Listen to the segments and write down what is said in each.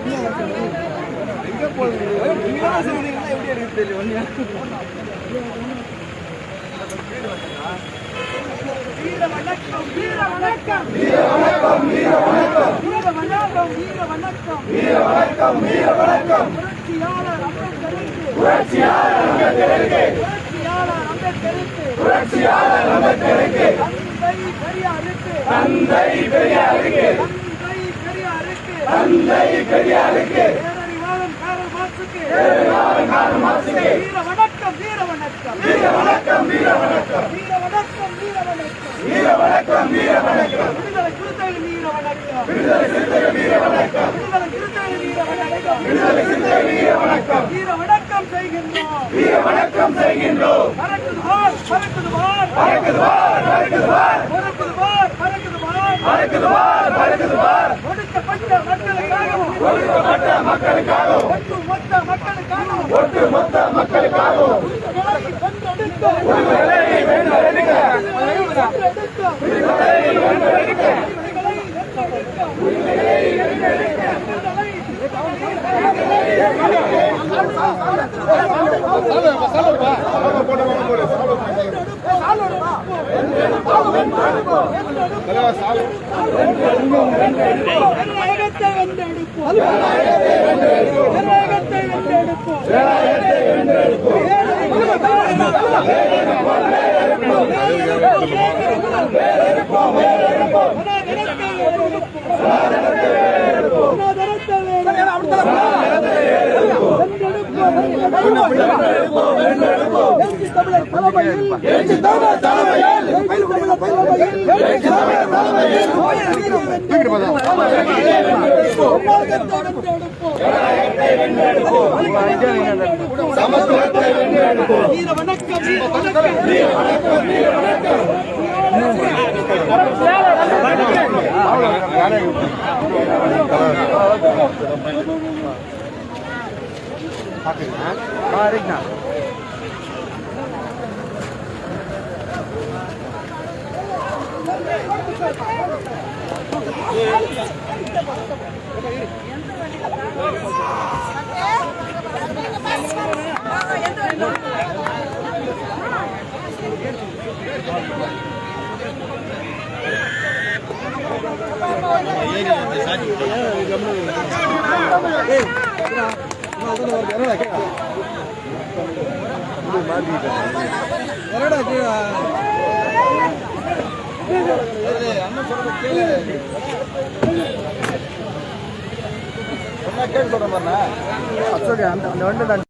வீர வணக்கம் வீர வணக்கம் வீர வணக்கம் வீர வணக்கம் வீர வணக்கம் வீர வணக்கம் வீர வணக்கம் வீர வணக்கம் புரட்சியாளர் அம்பேத்கருக்கு புரட்சியாளர் அம்பேத்கருக்கு புரட்சியாளர் அம்பேத்கருக்கு புரட்சியாளர் அம்பேத்கருக்கு தந்தை பெரியாருக்கு தந்தை பெரியாருக்கு தந்தை பெரியாருக்கு தந்தை பெரியாருக்கு பேரறிவாளன் காரல் மார்க்சுக்கு பேரறிவாளன் காரல் மார்க்சுக்கு வீர வணக்கம் வீர வணக்கம் வீர வணக்கம் வீர வணக்கம் வீர வணக்கம் வீர வணக்கம் வீர வணக்கம் வீர வணக்கம் விடுதலை சிறுத்தைகள் வீர வணக்கம் விடுதலை சிறுத்தைகள் வீர வணக்கம் விடுதலை சிறுத்தைகள் வீர வணக்கம் விடுதலை சிறுத்தைகள் வீர வணக்கம் வீர வணக்கம் செய்கின்றோம். வீர வணக்கம் செய்கின்றோம். பறக்குது வார் பறக்குது வார் பறக்குது வார் பறக்குது வார் பறக்குது வார் பறக்குது பார் பறக்குது பார் ஒடுக்கப்பட்ட மக்களுக்காகவும் ஒடுக்கப்பட்ட மக்களுக்காகவும் ஒட்டு மொத்த மக்களுக்காகவும் வென்றெடுப்போம் ஜனநாயகத்தை வென்றெடுப்போம் வீர வணக்கம் வீர வணக்கம் வீர வணக்கம் வீர வணக்கம் கேட்டு சொல்ற மாதிரி அந்த அந்த வண்டி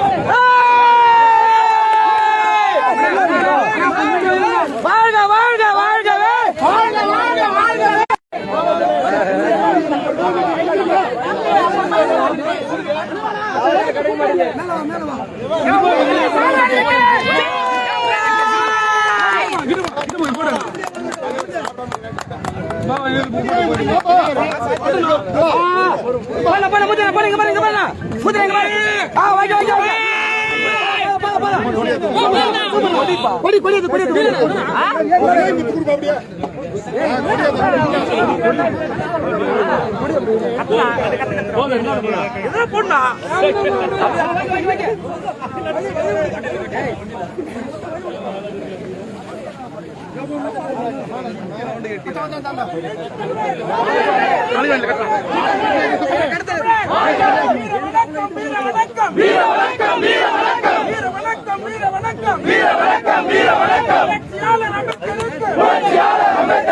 பண்ண பண்ண முத்திர பண்ணுங்க பண்ணுங்க பண்ண முத்திரங்க ஆ வாங்க வாங்க வாங்க கொடி கொடி கொடி கொடி ஆ பொண்ணா வணக்கம் வீர வணக்கம் வீர வணக்கம் வீர வணக்கம். வீர வணக்கம் வீர வணக்கம். வீர வணக்கம் புரட்சியாளர்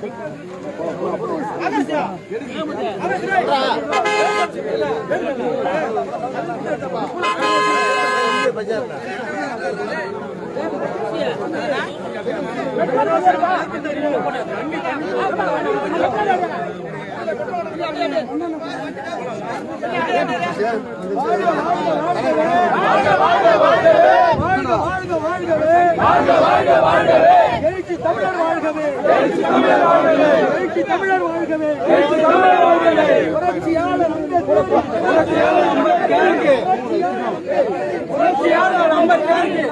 அம்பேத்கருக்கு வாழ்கவே. எழுச்சி தமிழர் வாழ்கவே. எழுச்சி வாழ்கவே வாழ்கவே புரட்சியாளர் அம்பேத்கர். புரட்சியாளர் அம்பேத்கருக்கு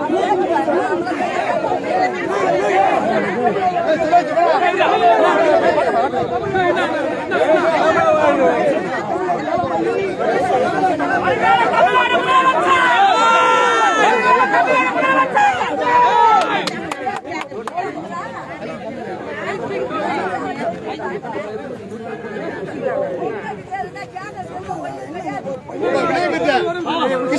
வர அம்பேத்கருக்கு